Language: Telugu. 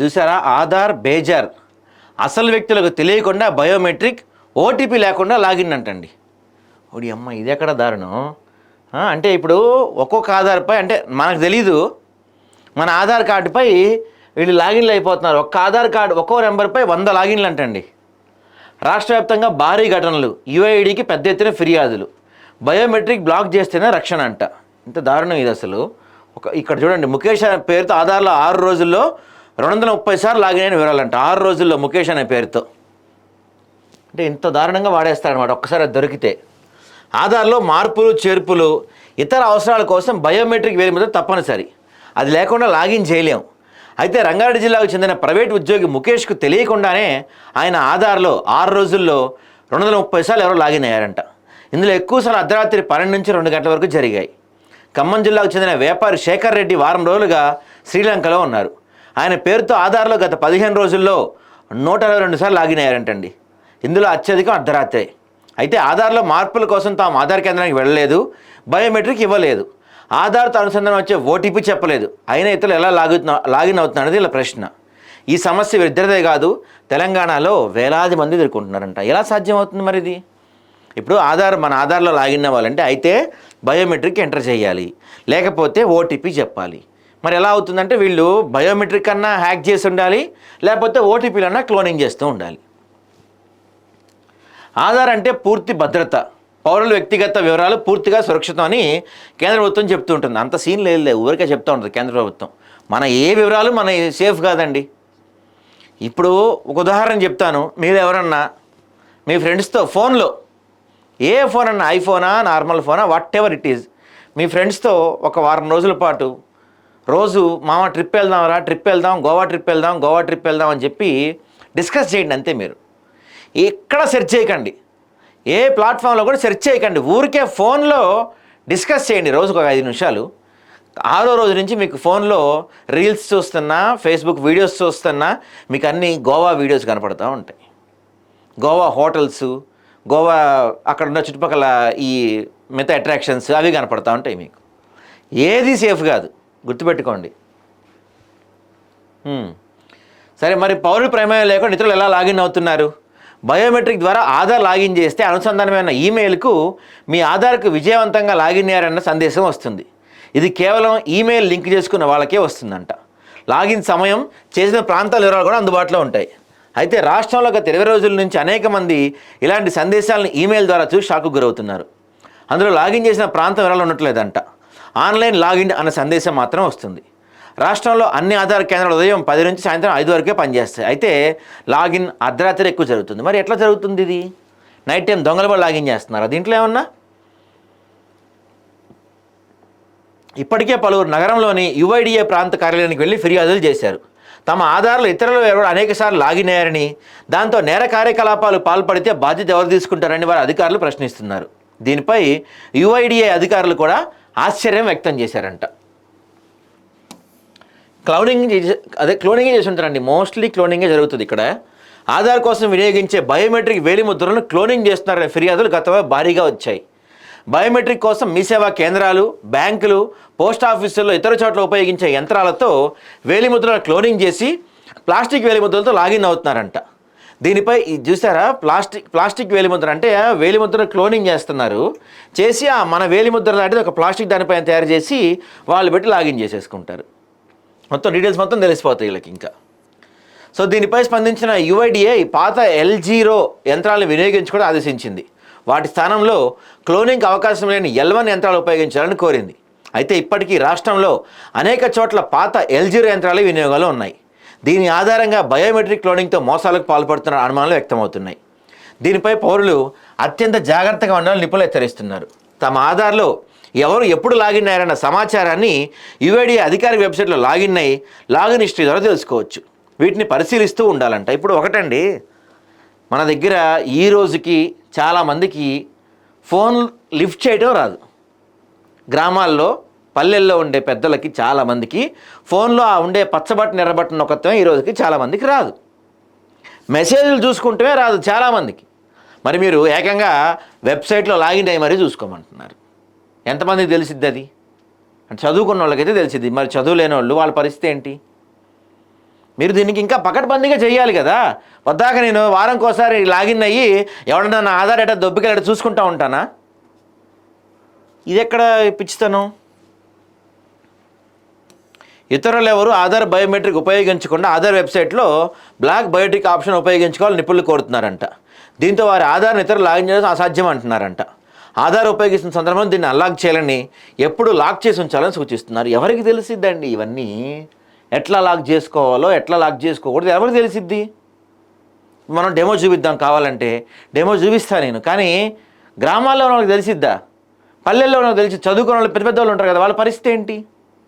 చూసారా ఆధార్ బేజార్. అసలు వ్యక్తులకు తెలియకుండా బయోమెట్రిక్ ఓటీపీ లేకుండా లాగిన్ అంటండి. ఓడి అమ్మ ఇది ఎక్కడ దారుణం? అంటే ఇప్పుడు ఒక్కొక్క ఆధార్పై అంటే మనకు తెలీదు మన ఆధార్ కార్డుపై వీళ్ళు లాగిన్లు అయిపోతున్నారు. ఒక్క ఆధార్ కార్డు ఒక్కో నెంబర్పై వంద లాగిన్లు అంటండి. రాష్ట్ర వ్యాప్తంగా భారీ ఘటనలు. యుఐడికి పెద్ద ఎత్తున ఫిర్యాదులు. బయోమెట్రిక్ బ్లాక్ చేస్తేనే రక్షణ అంట. ఇంత దారుణం ఇది అసలు. ఒక ఇక్కడ చూడండి ముఖేష్ పేరుతో ఆధార్లో ఆరు రోజుల్లో రెండు వందల ముప్పై సార్లు లాగిన్ అయిన వివరాలంట. ఆరు రోజుల్లో ముఖేష్ అనే పేరుతో. అంటే ఇంత దారుణంగా వాడేస్తాడనమాట ఒక్కసారి అది దొరికితే. ఆధార్లో మార్పులు చేర్పులు ఇతర అవసరాల కోసం బయోమెట్రిక్ వేలి మీద తప్పనిసరి. అది లేకుండా లాగిన్ చేయలేం. అయితే రంగారెడ్డి జిల్లాకు చెందిన ప్రైవేట్ ఉద్యోగి ముఖేష్కు తెలియకుండానే ఆయన ఆధార్లో ఆరు రోజుల్లో రెండు వందల ముప్పై సార్లు ఎవరో లాగిన్ అయ్యారంట. ఇందులో ఎక్కువసార్లు అర్ధరాత్రి పన్నెండు నుంచి రెండు గంటల వరకు జరిగాయి. ఖమ్మం జిల్లాకు చెందిన వ్యాపారి శేఖర్ రెడ్డి వారం రోజులుగా శ్రీలంకలో ఉన్నారు. ఆయన పేరుతో ఆధార్లో గత పదిహేను రోజుల్లో నూట అరవై రెండు సార్లు లాగిన్ అయ్యారంటండి. ఇందులో అత్యధికం అర్ధరాత్రే. అయితే ఆధార్లో మార్పుల కోసం తాము ఆధార్ కేంద్రానికి వెళ్ళలేదు బయోమెట్రిక్ ఇవ్వలేదు. ఆధార్తో అనుసంధానం వచ్చే ఓటీపీ చెప్పలేదు. అయినా ఇతరులు ఎలా లాగుతున్నా లాగిన్ అవుతున్నారనేది ఇలా ప్రశ్న. ఈ సమస్య వీరిద్దరిదే కాదు తెలంగాణలో వేలాది మంది ఎదుర్కొంటున్నారంట. ఎలా సాధ్యమవుతుంది మరి ఇది? ఇప్పుడు ఆధార్ మన ఆధార్లో లాగిన్ అవ్వాలంటే అయితే బయోమెట్రిక్ ఎంటర్ చేయాలి. లేకపోతే ఓటీపీ చెప్పాలి. మరి ఎలా అవుతుందంటే వీళ్ళు బయోమెట్రిక్ అన్నా హ్యాక్ చేసి ఉండాలి లేకపోతే ఓటీపీలన్నా క్లోనింగ్ చేస్తూ ఉండాలి. ఆధార్ అంటే పూర్తి భద్రత పౌరుల వ్యక్తిగత వివరాలు పూర్తిగా సురక్షితం అని కేంద్ర ప్రభుత్వం చెప్తూ ఉంటుంది. అంత సీన్ లేదు ఊరికే చెప్తూ ఉంటుంది కేంద్ర ప్రభుత్వం. మన ఏ వివరాలు మన సేఫ్ కాదండి. ఇప్పుడు ఒక ఉదాహరణ చెప్తాను. మీరు ఎవరన్నా మీ ఫ్రెండ్స్తో ఫోన్లో ఏ ఫోన్ అన్నా ఐఫోనా నార్మల్ ఫోనా వాట్ ఎవర్ ఇట్ ఈజ్ మీ ఫ్రెండ్స్తో ఒక వారం రోజుల పాటు రోజు మామ ట్రిప్ వెళ్దాం రా ట్రిప్ వెళ్దాం గోవా ట్రిప్ వెళ్దాం గోవా ట్రిప్ వెళ్దాం అని చెప్పి డిస్కస్ చేయండి అంతే మీరు. ఎక్కడ సెర్చ్ చేయకండి. ఏ ప్లాట్ఫామ్లో కూడా సెర్చ్ చేయకండి. ఊరికే ఫోన్లో డిస్కస్ చేయండి రోజుకు ఒక ఐదు నిమిషాలు. ఆరో రోజు నుంచి మీకు ఫోన్లో రీల్స్ చూస్తున్నా ఫేస్బుక్ వీడియోస్ చూస్తున్నా మీకు అన్ని గోవా వీడియోస్ కనపడుతూ ఉంటాయి. గోవా హోటల్స్ గోవా అక్కడ ఉన్న చుట్టుపక్కల ఈ మిగతా అట్రాక్షన్స్ అవి కనపడుతూ ఉంటాయి మీకు. ఏది సేఫ్ కాదు. గుర్తుపెట్టుకోండి. సరే మరి పౌరులు ప్రమేయం లేకుండా ఇతరులు ఎలా లాగిన్ అవుతున్నారు? బయోమెట్రిక్ ద్వారా ఆధార్ లాగిన్ చేస్తే అనుసంధానమైన ఈమెయిల్కు మీ ఆధార్కు విజయవంతంగా లాగిన్ అయ్యారన్న సందేశం వస్తుంది. ఇది కేవలం ఈమెయిల్ లింక్ చేసుకున్న వాళ్ళకే వస్తుందంట. లాగిన్ సమయం చేసిన ప్రాంతాల వివరాలు కూడా అందుబాటులో ఉంటాయి. అయితే రాష్ట్రంలో గత ఇరవై రోజుల నుంచి అనేక మంది ఇలాంటి సందేశాలను ఈమెయిల్ ద్వారా చూసి షాకు గురవుతున్నారు. అందులో లాగిన్ చేసిన ప్రాంతం వివరాలు ఉండట్లేదంట. ఆన్లైన్ లాగిన్ అనే సందేశం మాత్రం వస్తుంది. రాష్ట్రంలో అన్ని ఆధార్ కేంద్రాలు ఉదయం పది నుంచి సాయంత్రం ఐదు వరకే పనిచేస్తాయి. అయితే లాగిన్ అర్ధరాత్రి ఎక్కువ జరుగుతుంది. మరి ఎట్లా జరుగుతుంది ఇది? నైట్ టైం దొంగలు కూడా లాగిన్ చేస్తున్నారు? దీంట్లో ఏమన్నా? ఇప్పటికే పలువురు నగరంలోని యుఐడిఏ ప్రాంత కార్యాలయానికి వెళ్ళి ఫిర్యాదులు చేశారు. తమ ఆధార్లు ఇతరులు ఎవరు అనేకసార్లు లాగిన్ అయ్యారని దాంతో నేర కార్యకలాపాలు పాల్పడితే బాధ్యత ఎవరు తీసుకుంటారని వారు అధికారులు ప్రశ్నిస్తున్నారు. దీనిపై యుఐడిఏ అధికారులు కూడా ఆశ్చర్యం వ్యక్తం చేశారంట. క్లౌనింగ్ అదే క్లోనింగ్ చేసి ఉంటారండి మోస్ట్లీ క్లోనింగే జరుగుతుంది ఇక్కడ. ఆధార్ కోసం వినియోగించే బయోమెట్రిక్ వేలిముద్రలను క్లోనింగ్ చేస్తున్నారనే ఫిర్యాదులు గతంలో భారీగా వచ్చాయి. బయోమెట్రిక్ కోసం మీ సేవా కేంద్రాలు బ్యాంకులు పోస్ట్ ఆఫీసుల్లో ఇతర చోట్ల ఉపయోగించే యంత్రాలతో వేలిముద్రలను క్లోనింగ్ చేసి ప్లాస్టిక్ వేలిముద్రలతో లాగిన్ అవుతున్నారంట. దీనిపై ఇది చూసారా? ప్లాస్టిక్ ప్లాస్టిక్ వేలిముద్ర అంటే వేలిముద్ర క్లోనింగ్ చేస్తున్నారు. చేసి ఆ మన వేలిముద్ర లాంటిది ఒక ప్లాస్టిక్ దానిపైన తయారు చేసి వాళ్ళు పెట్టి లాగిన్ చేసేసుకుంటారు. మొత్తం డీటెయిల్స్ మొత్తం తెలిసిపోతాయి వీళ్ళకి ఇంకా. సో దీనిపై స్పందించిన యుఐడిఏ పాత ఎల్జీరో యంత్రాలను వినియోగించుకోవడం ఆదేశించింది. వాటి స్థానంలో క్లోనింగ్ అవకాశం లేని ఎల్వన్ యంత్రాలు ఉపయోగించాలని కోరింది. అయితే ఇప్పటికీ రాష్ట్రంలో అనేక చోట్ల పాత ఎల్జీరో యంత్రాలు వినియోగాలు ఉన్నాయి. దీని ఆధారంగా బయోమెట్రిక్ క్లోనింగ్తో మోసాలకు పాల్పడుతున్న అనుమానాలు వ్యక్తమవుతున్నాయి. దీనిపై పౌరులు అత్యంత జాగ్రత్తగా ఉండాలని నిపుణులు హెచ్చరిస్తున్నారు. తమ ఆధార్లో ఎవరు ఎప్పుడు లాగిన్ అయ్యారన్న సమాచారాన్ని యుఐడి అధికారిక వెబ్సైట్లో లాగిన్ అయ్యి లాగిన్ హిస్టరీ ద్వారా తెలుసుకోవచ్చు. వీటిని పరిశీలిస్తూ ఉండాలంట. ఇప్పుడు ఒకటండి. మన దగ్గర ఈ రోజుకి చాలామందికి ఫోన్ లిఫ్ట్ చేయడం రాదు. గ్రామాల్లో పల్లెల్లో ఉండే పెద్దలకి చాలామందికి ఫోన్లో ఆ ఉండే పచ్చబట్టిన ఎర్రబట్టన్ నొక్కటమే ఈ రోజుకి చాలామందికి రాదు. మెసేజ్లు చూసుకుంటమే రాదు చాలామందికి మరి మీరు ఏకంగా వెబ్సైట్లో లాగిన్ అయ్యి మరీ చూసుకోమంటున్నారు. ఎంతమందికి తెలిసిద్ది అది? అంటే చదువుకున్న వాళ్ళకైతే తెలిసిద్ది. మరి చదువు లేని వాళ్ళు వాళ్ళ పరిస్థితి ఏంటి? మీరు దీనికి ఇంకా పకడ్బందీగా చేయాలి కదా. వద్దాక నేను వారంకోసారి లాగిన్ అయ్యి ఎవడన్నా నా ఆధార్ డేటా దొబ్బికెళ్ళి చూసుకుంటా ఉంటానా? ఇది ఎక్కడ పిచ్చితనం? ఇతరులు ఎవరు ఆధార్ బయోమెట్రిక్ ఉపయోగించకుండా ఆధార్ వెబ్సైట్లో బ్లాక్ బయోటిక్ ఆప్షన్ ఉపయోగించుకోవాలని నిపుణులు కోరుతున్నారంట. దీంతో వారి ఆధార్ని ఇతరులు లాగిన్ చేయడం అసాధ్యం అంటున్నారంట ఆధార్ ఉపయోగిస్తున్న సందర్భంలో దీన్ని అన్లాక్ చేయాలని ఎప్పుడు లాక్ చేసి ఉంచాలని సూచిస్తున్నారు. ఎవరికి తెలిసిద్దండి ఇవన్నీ? ఎట్లా లాక్ చేసుకోవాలో ఎట్లా లాక్ చేసుకోకూడదు ఎవరికి తెలిసిద్ది? మనం డెమో చూపిద్దాం కావాలంటే. డెమో చూపిస్తాను నేను. కానీ గ్రామాల్లో ఉన్న వాళ్ళకి తెలిసిద్దా? పల్లెల్లో ఉన్న తెలిసి చదువుకున్న వాళ్ళు పెద్ద పెద్ద వాళ్ళు ఉంటారు కదా వాళ్ళ పరిస్థితి ఏంటి?